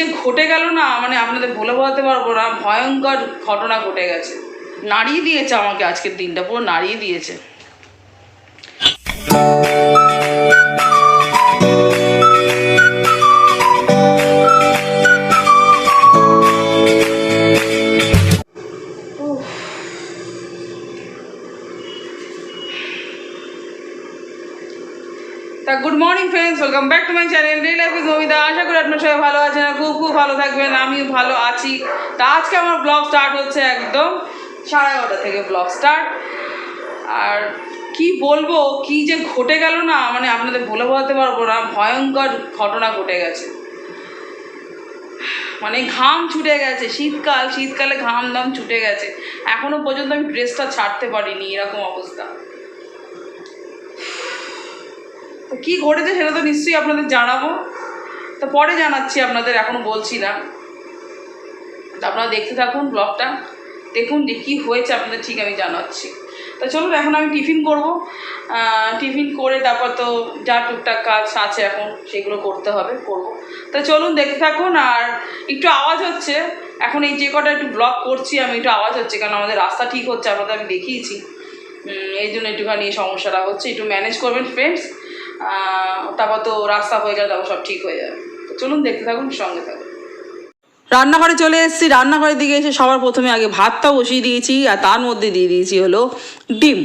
যে ঘটে গেল না মানে আপনাদের বলে বোঝাতে পারব না, ভয়ঙ্কর ঘটনা ঘটে গেছে। নাড়িয়ে দিয়েছে আমাকে আজকের দিনটা, পুরো নাড়িয়ে দিয়েছে। Friends welcome back to my channel day life is Nabita আশা করি আপনার সবাই ভালো আছেন খুব খুব ভালো থাকবেন, আমিও ভালো আছি। তা আজকে আমার ব্লগ স্টার্ট হচ্ছে একদম সাড়ে এগারোটা থেকে ব্লগ স্টার্ট আর কি বলব, কি যে ঘটে গেল না মানে আপনাদের বলে বোঝাতে পারব না, ভয়ঙ্কর ঘটনা ঘটে গেছে। মানে ঘাম ছুটে গেছে, শীতকাল, শীতকালে ঘাম দাম ছুটে গেছে। এখনও পর্যন্ত আমি ড্রেসটা ছাড়তে পারিনি, এরকম অবস্থা। তো কী ঘটেছে সেটা তো নিশ্চয়ই আপনাদের জানাব। তো পরে জানাচ্ছি, আপনাদের এখনও বলছি না। তো আপনারা দেখতে থাকুন ব্লগটা, দেখুন যে কী হয়েছে আপনাদের, ঠিক আমি জানাচ্ছি। তো চলুন, এখন আমি টিফিন করব। টিফিন করে তারপর তো যা টুকটাক কাজ আছে এখন, সেগুলো করতে হবে, করব। তো চলুন, দেখতে থাকুন, আর একটু আওয়াজ হচ্ছে। এখন এই যে কটা একটু ব্লগ করছি, আমি একটু আওয়াজ হচ্ছে, কারণ আমাদের রাস্তা ঠিক হচ্ছে, আপনাদের আমি দেখিয়েছি। এই জন্য একটুখানি সমস্যাটা হচ্ছে, একটু ম্যানেজ করবেন ফ্রেন্ডস তারপর তো রাস্তা হয়ে গেলে তারপর সব ঠিক হয়ে যাবে। চলুন দেখতে থাকুন, সঙ্গে থাকুন। রান্নাঘরে চলে এসেছি। রান্নাঘরের দিকে এসে সবার প্রথমে আগে ভাতটা বসিয়ে দিয়েছি আর তার মধ্যে দিয়ে দিয়েছি হলো ডিম।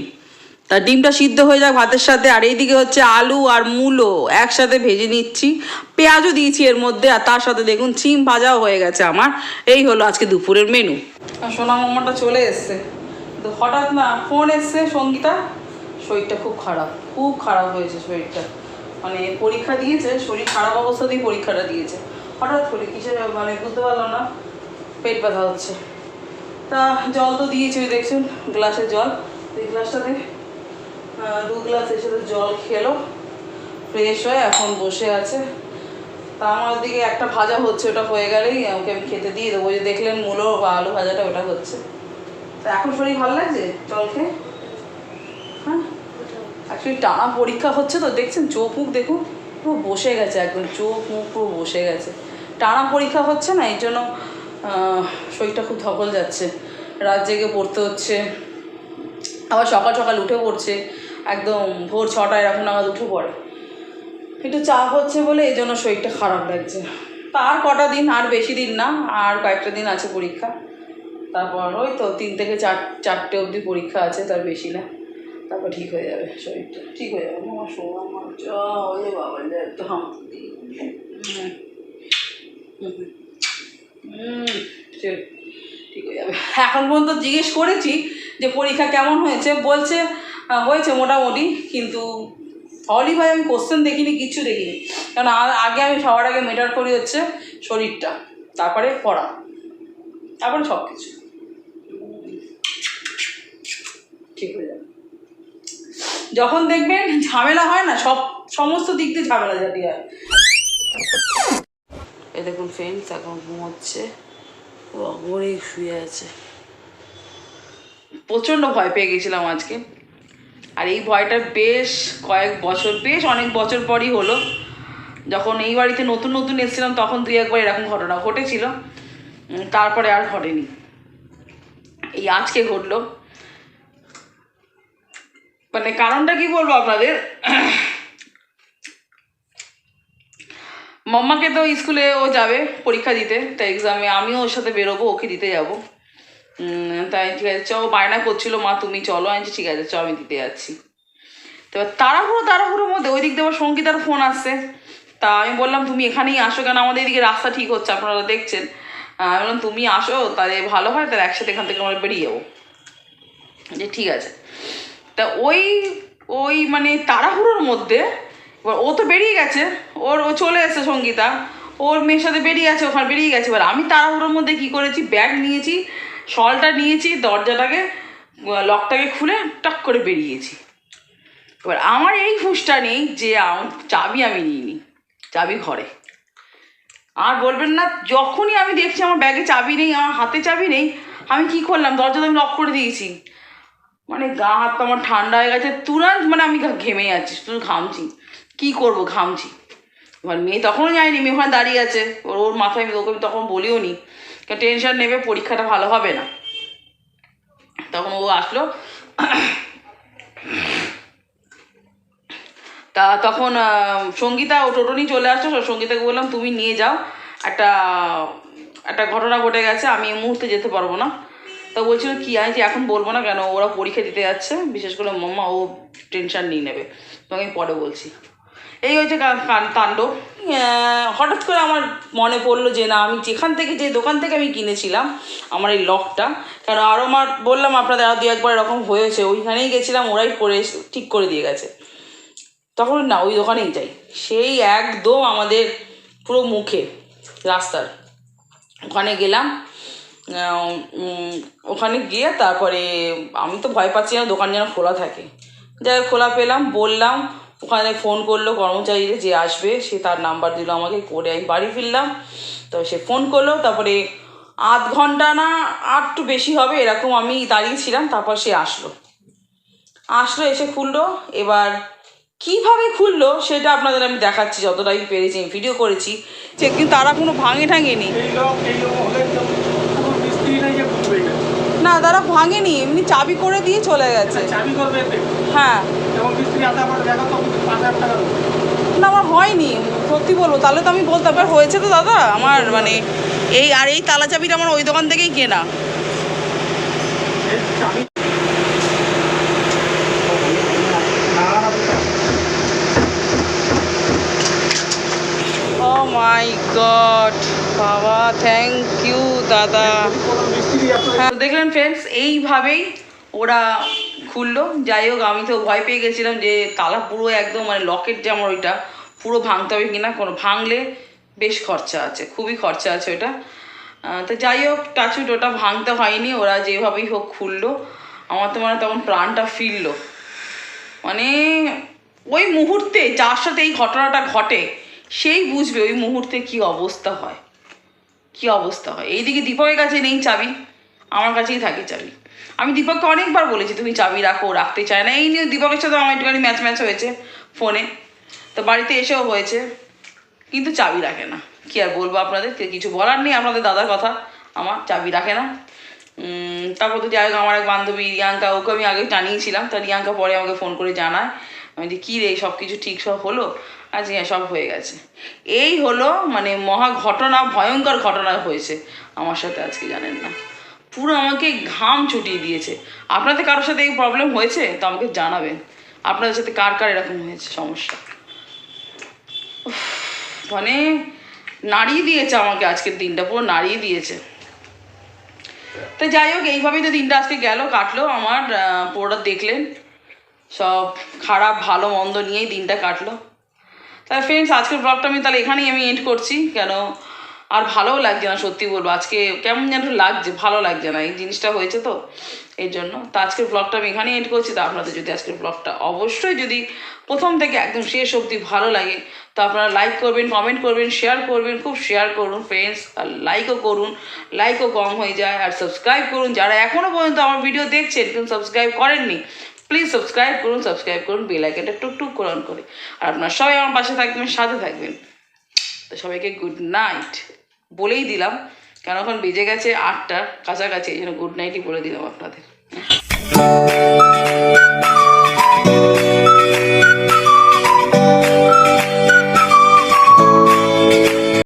তা ডিমটা সিদ্ধ হয়ে যাক ভাতের সাথে। আর এইদিকে হচ্ছে আলু আর মূলো একসাথে ভেজে নিচ্ছি। পেঁয়াজও দিয়েছি এর মধ্যে আর তার সাথে দেখুন চিম ভাজাও হয়ে গেছে আমার। এই হলো আজকে দুপুরের মেনু আর সোনা মামাটা চলে এসছে। তো হঠাৎ না ফোন এসছে সঙ্গীতা শরীরটা খুব খারাপ। খুব খারাপ হয়েছে শরীরটা। মানে পরীক্ষা দিয়েছে, শরীর খারাপ অবস্থাতেই পরীক্ষাটা দিয়েছে। হঠাৎ করে কিসের মানে বুঝতে পারলাম না। পেট ব্যথা হচ্ছে। তা জল তো দিয়েছি, ওই দেখছেন, গ্লাসে জল। এই গ্লাসটাতে দু গ্লাস এসে জল খেলো। ফ্রেশ হয়ে এখন বসে আছে। তা আমার দিকে একটা ভাজা হচ্ছে, ওটা হয়ে গেলেই ওকে আমি খেতে দিয়ে দেবো। যে দেখলেন মূলো বা আলু ভাজাটা, ওটা হচ্ছে। তা এখন শরীর ভালো লাগছে জল খেয়ে? অ্যাকচুয়ালি টানা পরীক্ষা হচ্ছে তো, দেখছেন চোখ মুখ দেখুন, পুরো বসে গেছে একদম, চোখ মুখ পুরো বসে গেছে। টানা পরীক্ষা হচ্ছে না, এই জন্য শরীরটা খুব ধকল যাচ্ছে। রাত জেগে পড়তে হচ্ছে, আবার সকাল সকাল উঠে পড়ছে, একদম ভোর ছটায় এরকম নাগাদ উঠে পড়ে। একটু চাপ হচ্ছে বলে এই জন্য শরীরটা খারাপ লাগছে। তা আর কটা দিন, আর বেশি দিন না, আর কয়েকটা দিন আছে পরীক্ষা। তারপর ওই তো তিন থেকে চার, চারটে অবধি পরীক্ষা আছে, তার বেশি না। তারপর ঠিক হয়ে যাবে, শরীরটা ঠিক হয়ে যাবে। আমার যা ওরে বাবা একটু হাম ঠিক হয়ে যাবে। এখন পর্যন্ত জিজ্ঞেস করেছি যে পরীক্ষা কেমন হয়েছে, বলছে হয়েছে মোটামুটি, কিন্তু হলি ভাই আমি কোশ্চেন দেখিনি কিচ্ছু দেখিনি। কারণ আগে আমি সবার আগে মেটার করি হচ্ছে শরীরটা, তারপরে পড়া, তারপরে সব কিছু ঠিক হয়ে যখন দেখবেন ঝামেলা হয় না, সব, সমস্ত দিক দিয়ে ঝামেলা জাতি হয়। এ দেখুন ফ্রেন্ডস এখন ঘুমোচ্ছে। ও অগরে শুয়ে আছে। প্রচণ্ড ভয় পেয়ে গেছিলাম আজকে। আর এই ভয়টা বেশ কয়েক বছর, বেশ অনেক বছর পরই হলো। যখন এই বাড়িতে নতুন নতুন এসেছিলাম, তখন দুই একবার এরকম ঘটনা ঘটেছিল। তারপরে আর ঘটেনি। এই আজকে ঘটলো। মানে কারণটা কি বলব আপনাদের? মাম্মাকে তো স্কুলে ও যাবে পরীক্ষা দিতে, তাই এক্সামে আমিও ওর সাথে বেরোবো, ওকে দিতে যাব। তাই ঠিক আছে, চ বায়না করছিল, মা, তুমি চলো। আমি ঠিক আছে, চ, আমি দিতে যাচ্ছি। তো তাড়াহুড়ো, তাড়াহুড়োর মধ্যে ওই দিক দিয়ে আবার সঙ্গীতার ফোন আসছে। তা আমি বললাম, তুমি এখানেই আসো কেন? আমাদের এদিকে রাস্তা ঠিক হচ্ছে, আপনারা দেখছেন। আমি বললাম, তুমি আসো, তাহলে ভালো হয়, তাহলে একসাথে এখান থেকে আমরা বেরিয়ে যাব। যে ঠিক আছে। তা ওই ওই মানে তাড়াহুড়োর মধ্যে, এবার ও তো বেরিয়ে গেছে, ওর, ও চলে এসেছে সঙ্গীতা, ওর মেয়ের সাথে বেরিয়ে গেছে, ওখানে বেরিয়ে গেছে, এবার আমি তাড়াহুড়োর মধ্যে কি করেছি, ব্যাগ নিয়েছি, শলটা নিয়েছি, দরজাটাকে লকটাকে খুলে টক করে বেরিয়েছি। এবার আমার এই হুঁশটা নেই যে চাবি আমি নিইনি, চাবি ঘরে। আর বলবেন না, যখনই আমি দেখছি আমার ব্যাগে চাবি নেই, আমার হাতে চাবি নেই, আমি কি করলাম দরজা তো আমি লক করে দিয়েছি। মানে গা হাত পা আমার ঠান্ডা হয়ে গেছে, তুরন্ত মানে আমি ঘেমে যাচ্ছি, শুধু ঘামছি। কি করব, ঘামছি। এবার মেয়ে তখনও যায়নি, মেয়ে ওখানে দাঁড়িয়ে আছে। ওর ওর মাথায় আমি ওকে আমি তখন বলিও নি, কারণ টেনশন নেবে, পরীক্ষাটা ভালো হবে না। তখন ও আসলো। তা তখন সঙ্গীতা ও টোটো নিয়ে চলে আসলো। সঙ্গীতাকে বললাম, তুমি নিয়ে যাও। একটা একটা ঘটনা ঘটে গেছে, আমি এই মুহূর্তে যেতে পারব না। তা বলছিল কি আমি যে এখন বলব না কেন, ওরা পরীক্ষা দিতে যাচ্ছে, বিশেষ করে মাম্মা, ও টেনশন নিয়ে নেবে। তোমাকে আমি পরে বলছি। এই হচ্ছে তাণ্ডব হঠাৎ করে আমার মনে পড়ল যে না, আমি যেখান থেকে, যে দোকান থেকে আমি কিনেছিলাম, আমার এই লকটা কারণ আরও আমার বললাম আপনাদের আরও দু একবার এরকম হয়েছে, ওইখানেই গেছিলাম, ওরাই করে ঠিক করে দিয়ে গেছে। তখন না, ওই দোকানেই যাই। সেই একদম আমাদের পুরো মুখে, রাস্তার। ওখানে গেলাম ওখানে গিয়ে তারপরে আমি তো ভয় পাচ্ছি না, দোকান যেন খোলা থাকে। যাই খোলা পেলাম, বললাম, ওখানে ফোন করল কর্মচারীরা যে আসবে, সে তার নাম্বার দিল আমাকে, করে আমি বাড়ি ফিরলাম। তো সে ফোন করল, তারপরে আধ ঘণ্টা না একটু বেশি হবে, এরকম আমি দাঁড়িয়েছিলাম তারপর সে আসলো। আসলো, এসে খুললো, এবার কীভাবে খুললো সেটা আপনাদের আমি দেখাচ্ছি, যতটাই পেরেছি ভিডিও করেছি, যে কিন্তু তারা কোনো ভাঙে ঠাঙেনি এই লোক এই লোক হলে তো কোনো মিস্ত্রি নাই যে বুঝবে না তারা ভাঙেনি এমনি চাবি করে দিয়ে চলে গেছে। চাবি করবে হ্যাঁ। এবং মিস্ত্রি দেখা তো টাকা না আমার হয়নি সত্যি বলব তাহলে তো আমি বলতে এবার হয়েছে তো দাদা আমার মানে এই আর এই তালা চাবিটা আমার ওই দোকান থেকেই কেনা। চাবি না না ও মাই গড বাবা থ্যাংক ইউ দাদা। হ্যাঁ দেখলেন ফ্রেন্ডস এইভাবেই ওরা খুললো যাই হোক, আমি তো ভয় পেয়ে গেছিলাম যে তালা পুরো একদম মানে লকেট যে আমার ওইটা, পুরো ভাঙতে হবে কিনা, কোনো ভাঙলে বেশ খরচা আছে, খুবই খরচা আছে ওটা তো যাই হোক টাচুট ওটা ভাঙতে হয়নি, ওরা যেভাবেই হোক খুললো আমার তো মানে তখন প্রাণটা ফিরলো। মানে ওই মুহূর্তে, যার সাথে এই ঘটনাটা ঘটে সেই বুঝবে ওই মুহূর্তে কি অবস্থা হয়। কি অবস্থা হয়? এইদিকে দীপকের কাছে নেই চাবি। আমার কাছেই থাকে চাবি। আমি দীপককে অনেকবার বলেছি, তুমি চাবি রাখো, রাখতে চায় না। এই নিয়ে দীপকের সাথে আমার একটুখানি ম্যাচ ম্যাচ হয়েছে ফোনে তো বাড়িতে এসেও হয়েছে। কিন্তু চাবি রাখে না। কি আর বলব আপনাদের? কিছু বলার নেই আপনাদের দাদার কথা। আমার চাবি রাখে না। তারপর তো যাই আমার এক বান্ধবী, রিয়াঙ্কা, ওকে আমি আগে জানিয়েছিলাম। তা রিয়াঙ্কা পরে আমাকে ফোন করে জানায়। আমি যে কী রে সব কিছু ঠিক সব হলো? আজ হ্যাঁ সব হয়ে গেছে। এই হলো মানে মহা ঘটনা, ভয়ঙ্কর ঘটনা হয়েছে। আমার সাথে আজকে জানেন না। পুরো আমাকে ঘাম ছুটিয়ে দিয়েছে। আপনাদের কারোর সাথে এই প্রবলেম হয়েছে? তো আমাকে জানাবেন। আপনাদের সাথে কার কার এরকম হয়েছে সমস্যা? মানে নাড়িয়ে দিয়েছে আমাকে আজকের দিনটা, পুরো নাড়িয়ে দিয়েছে। তো যাই হোক, এইভাবেই তো দিনটা আজকে গেল, কাটলো। আমার পুরোটা দেখলেন। সব খারাপ, ভালো, মন্দ নিয়েই দিনটা কাটলো। তাহলে ফ্রেন্ডস আজকের ব্লগটা আমি তাহলে এখানেই আমি এন্ড করছি। কেন? আর ভালোও লাগছে না, সত্যি বলব। আজকে কেমন যেন লাগছে, ভালো লাগছে না। এই জিনিসটা হয়েছে তো, এই জন্য। তো আজকের ব্লগটা আমি এখানেই এন্ড করছি। তো আপনাদের যদি আজকের ব্লগটা অবশ্যই যদি প্রথম থেকে একদম শেষ অবধি ভালো লাগে, তো আপনারা লাইক করবেন কমেন্ট করবেন শেয়ার করবেন, খুব শেয়ার করুন ফ্রেন্ডস আর লাইকও করুন। লাইকও কম হয়ে যায়, আর সাবস্ক্রাইব করুন। যারা এখনও পর্যন্ত আমার ভিডিও দেখছেন, কিন্তু সাবস্ক্রাইব করেননি প্লিজ সাবস্ক্রাইব করুন সাবস্ক্রাইব করুন বেল আইকনটা টুকটুক করে অন করে। আর আপনারা সবাই আমার পাশে থাকবেন, সাথে থাকবেন। তো সবাইকে গুড নাইট বলেই দিলাম কেন এখন বেজে গেছে আটটা, কাছাকাছি, এই জন্য গুড নাইটই বলে দিলাম আপনাদের।